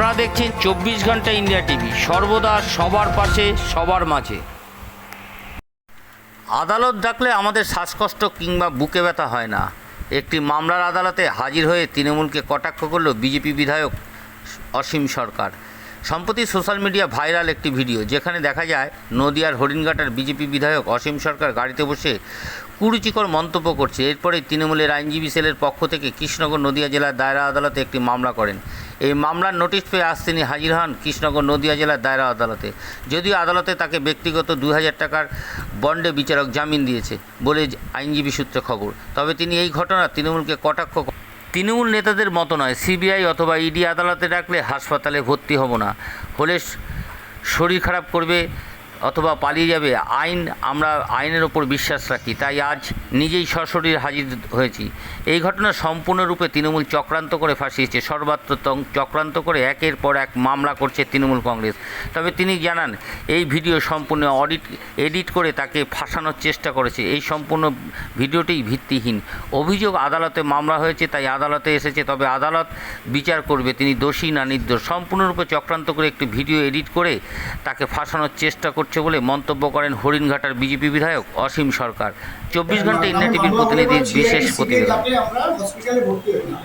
আপনারা দেখছেন চব্বিশ ঘণ্টা ইন্ডিয়া টিভি। সর্বদা সবার পাশে, সবার মাঝে। আদালত ডাকলে আমাদের শ্বাসকষ্ট কিংবা বুকে ব্যথা হয় না। একটি মামলার আদালতে হাজির হয়ে তৃণমূলকে কটাক্ষ করল বিজেপি বিধায়ক অসীম সরকার। সম্প্রতি সোশ্যাল মিডিয়া ভাইরাল একটি ভিডিও যেখানে দেখা যায়, নদিয়ার হরিণঘাটার বিজেপি বিধায়ক অসীম সরকার গাড়িতে বসে কুরুচিকর মন্তব্য করছে। এরপরে তৃণমূলের আইনজীবী সেলের পক্ষ থেকে কৃষ্ণনগর নদিয়া জেলার দায়রা আদালতে একটি মামলা করেন। এই মামলার নোটিশ পেয়ে আজ তিনি হাজির হন কৃষ্ণনগর নদিয়া জেলার দায়রা আদালতে। যদিও আদালতে তাকে ব্যক্তিগত দু হাজার টাকার বন্ডে বিচারক জামিন দিয়েছে বলে আইনজীবী সূত্রে খবর। তবে তিনি এই ঘটনা তৃণমূলকে কটাক্ষ তৃণমূল নেতাদের মতো নয়, সিবিআই অথবা ইডি আদালতে ডাকলে হাসপাতালে ভর্তি হব না। হলে শরীর খারাপ করবে অথবা পালিয়ে যাবে, আইন আমরা আইনের ওপর বিশ্বাস রাখি। তাই আজ নিজেই সশরীর হাজির হয়েছি। এই ঘটনা সম্পূর্ণরূপে তৃণমূল চক্রান্ত করে ফাঁসিয়েছে। সর্বাত্র চক্রান্ত করে একের পর এক মামলা করছে তৃণমূল কংগ্রেস। তবে তিনি জানান, এই ভিডিও সম্পূর্ণ অডিট, এডিট করে তাকে ফাঁসানোর চেষ্টা করেছে। এই সম্পূর্ণ ভিডিওটি ভিত্তিহীন। অভিযোগ আদালতে মামলা হয়েছে, তাই আদালতে এসেছে, তবে আদালত বিচার করবে, তিনি দোষী না নির্দোষ। সম্পূর্ণরূপে চক্রান্ত করে একটি ভিডিও এডিট করে তাকে ফাঁসানোর চেষ্টা করছে বলে মন্তব্য করেন হরিণঘাটার বিজেপি বিধায়ক অসীম সরকার। চব্বিশ ঘণ্টা ইন্ডিয়া টিভির প্রতিনিধির বিশেষ প্রতিবেদন। যাতে আমরা হসপিটালে ভর্তি হই না।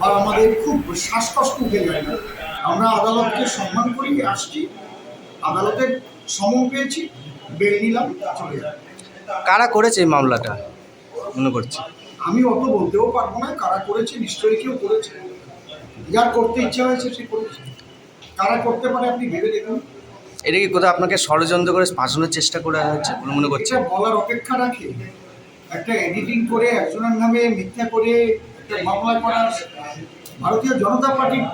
বা আমাদের খুব শ্বাসকষ্ট উঠে যায় না। আমরা আদালতকে সম্মান করি আসছি। আদালতের সমন পেয়েছি বেল নিলাম চলে যাই। কারা করেছে এই মামলাটা? মনে করছি আমি অত বলতেও পারব না কারা করেছে নিশ্চয়ই কেউ করেছে। যার করতে ইচ্ছা হয়েছে সে করেছে। কারা করতে পারে আপনি ভেবে দেখুন। এটা কি কোথাও আপনাকে ষড়যন্ত্র করে ফাঁসানোর চেষ্টা করা হচ্ছে বলে মনে করছে বলার অপেক্ষা রাখে। একটা এডিটিং করে একজনের নামে মিথ্যা করে একটা মামলা করার, ভারতীয় জনতা পার্টির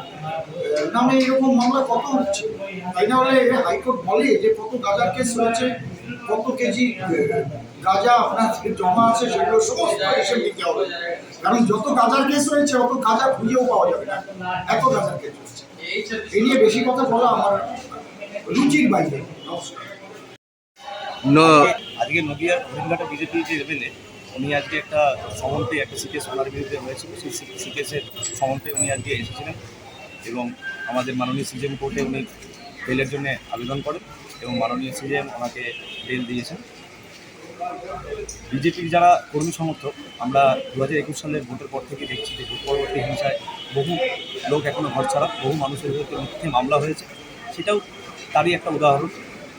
নামে এরকম মামলা কত হচ্ছে? তাই না হলে হাইকোর্ট বলে যে কত গাঁজার কেস হয়েছে, কত কেজি গাঁজা আপনার জমা আছে সেগুলো সমস্ত হিসেব দিতে হবে। কারণ যত গাঁজার কেস রয়েছে অত গাঁজা খুঁজেও পাওয়া যাবে না। এত গাঁজার কেস রয়েছে এই নিয়ে বেশি কথা বলা আমার রুচির বাইরে। আজকে নদিয়ার হরিণঘাটা বিজেপি যে এমএলএ উনি আজকে একটা সমন্তে একটা সিকেস ওনার বিরুদ্ধে হয়েছিল সেই সিকেসের সমন্তে উনি আজকে এসেছিলেন এবং আমাদের মাননীয় সিজিএম কোর্টে উনি বেলের জন্য আবেদন করেন এবং মাননীয় সিজিএম ওনাকে বেল দিয়েছেন। বিজেপির যারা কর্মী সমর্থক আমরা দু হাজার একুশ সালের ভোটের পর থেকে দেখছি যে ভোট পরবর্তী হিংসায় বহু লোক এখনও ঘর ছাড়া বহু মানুষের বিরুদ্ধে মিথ্যে মামলা হয়েছে। সেটাও তারই একটা উদাহরণ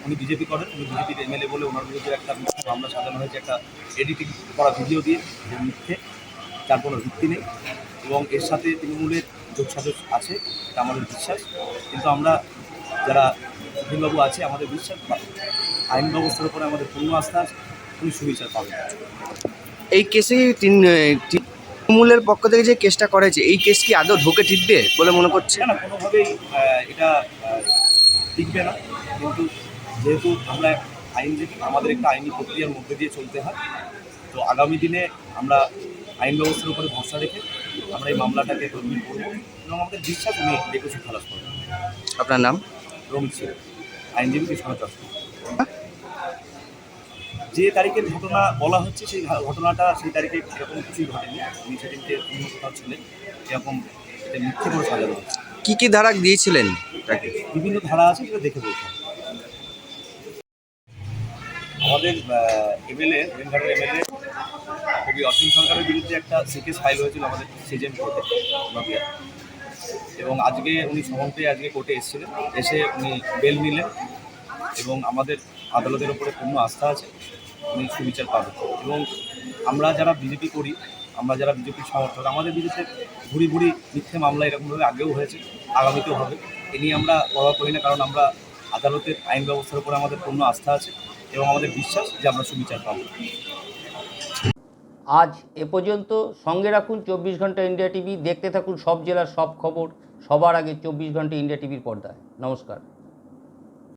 উনি বিজেপি করেন উনি বিজেপির এমএলএ বলে ওনার বিরুদ্ধে একটা মামলা সাজানো হয়েছে একটা এডিটিং করা ভিডিও দিয়ে যে মিথ্যে তার কোনো ভিত্তি নেই। এবং এর সাথে তৃণমূলের যোগ সাজস আছে এটা আমাদের বিশ্বাস। কিন্তু আমরা যারা অভিনবাবু আছে আমাদের বিশ্বাস বা আইন ব্যবস্থার উপরে আমাদের পূর্ণ আস্থা উনি সুবিচার পাবেন। এই কেসে তিন- তৃণমূলের পক্ষ থেকে যে কেসটা করেছে এই কেস কি আদৌ ঢোকে টিপবে বলে মনে করছে না কোনোভাবেই এটা টিকবে না। কিন্তু যেহেতু আমরা আইনজীবী আমাদের একটা আইনি প্রক্রিয়ার মধ্যে দিয়ে চলতে হয় তো আগামী দিনে আমরা আইন ব্যবস্থার উপরে ভরসা রেখে আমরা এই মামলাটাকে তদবির করব এবং আমাদের বিশ্বাস উনি দেখেছি খালাস করবেন আপনার নাম? রমিত সিং আইনজীবী কৃষ্ণ যে তারিখের ঘটনা বলা হচ্ছে সেই ঘটনাটা সেই তারিখে এরকম কিছুই ঘটেনি। উনি সেদিনকে অন্য কোথাও ছিলেন এরকম মিথ্যে করে সাজানো কী কি কি ধারা দিয়েছিলেন? তাকে বিভিন্ন ধারা আছে, সেটা দেখে বলতে। আমাদের এমএলএ এমএলএ কবি অসীম সরকারের বিরুদ্ধে একটা সিকেস ফাইল হয়েছিল আমাদের সিজেম কোর্টে নদিয়া এবং আজকে উনি সমন পেয়ে আজকে কোর্টে এসেছিলেন। এসে উনি বেল নিলেন এবং আমাদের আদালতের উপরে পূর্ণ আস্থা আছে, উনি সুবিচার পাবেন। এবং আমরা যারা বিজেপি করি, আমরা যারা বিজেপির সমর্থক, আমাদের বিরুদ্ধে ভুড়ি ভুড়ি মিথ্যে মামলা এরকমভাবে আগেও হয়েছে, আগামীতেও হবে। এ নিয়ে আমরা পরোয়া করি না, কারণ আমরা আদালতের আইন ব্যবস্থার উপরে আমাদের পূর্ণ আস্থা আছে এবং আমাদের বিশ্বাস যে আমরা সুবিচার পাবো। আজ এ পর্যন্ত সঙ্গে রাখুন চব্বিশ ঘণ্টা ইন্ডিয়া টিভি, দেখতে থাকুন সব জেলার সব খবর, সবার আগে চব্বিশ ঘণ্টা ইন্ডিয়া টিভির পর্দায়। নমস্কার।